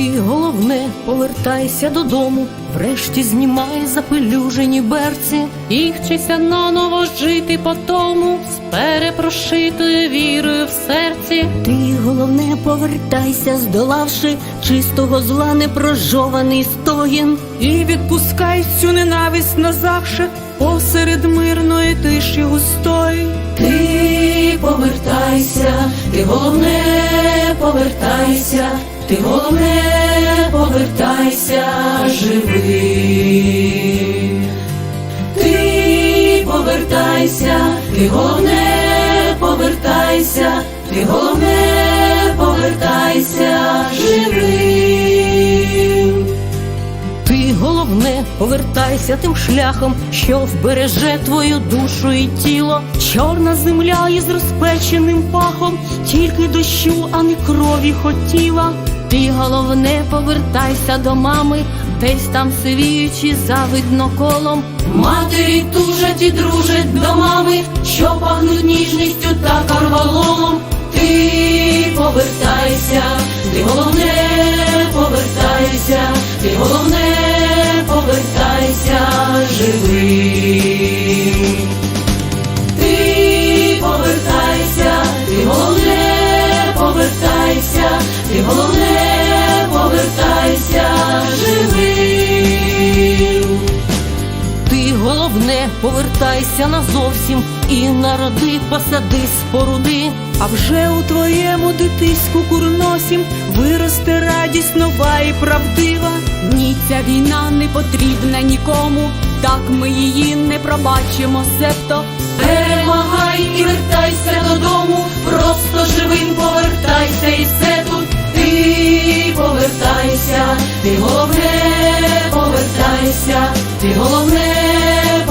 головне, повертайся додому, врешті знімай запелюжені берці, і вчися наново жити по тому, з перепрошитою вірою в серці. Ти головне повертайся, здолавши чистого зла непрожований стогін. І відпускай цю ненависть назавше посеред мирної тиші густої. Ти повертайся, ти головне, повертайся, ти головне, повертайся, живий. Ти повертайся, ти головне, повертайся, ти головне, повертайся, живий. Ти головне, повертайся тим шляхом, що вбереже твою душу і тіло. Чорна земля із розпеченим пахом, тільки дощу, а не крові хотіла. Ти головне, повертайся до мами, десь там сивіючи завидно колом. Матері тужать і дружать до мами, що пахнуть ніжністю та карвалолом. Ти повертайся, ти головне, повертайся, ти головне, повертайся, живий. Ти повертайся, ти головне, повертайся, ти головне, головне, повертайся назовсім і народи, посади споруди. А вже у твоєму дитиську курносім виросте радість нова і правдива. Ні, ця війна не потрібна нікому, так ми її не пробачимо, себто Перемагай і вертайся додому, просто живим повертайся і все тут. Ти повертайся, ти головне, повертайся, ти головне,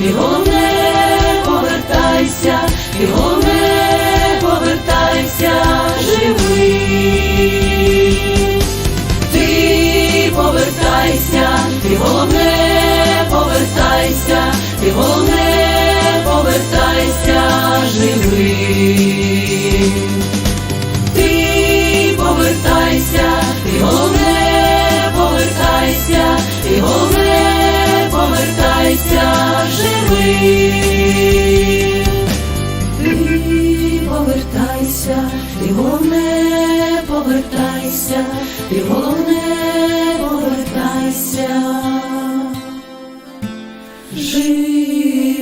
Ти головне, повертайся, і головне, повертайся, живий. Ти повертайся, і головне, головне повертайся, ти головне повертайся, живи.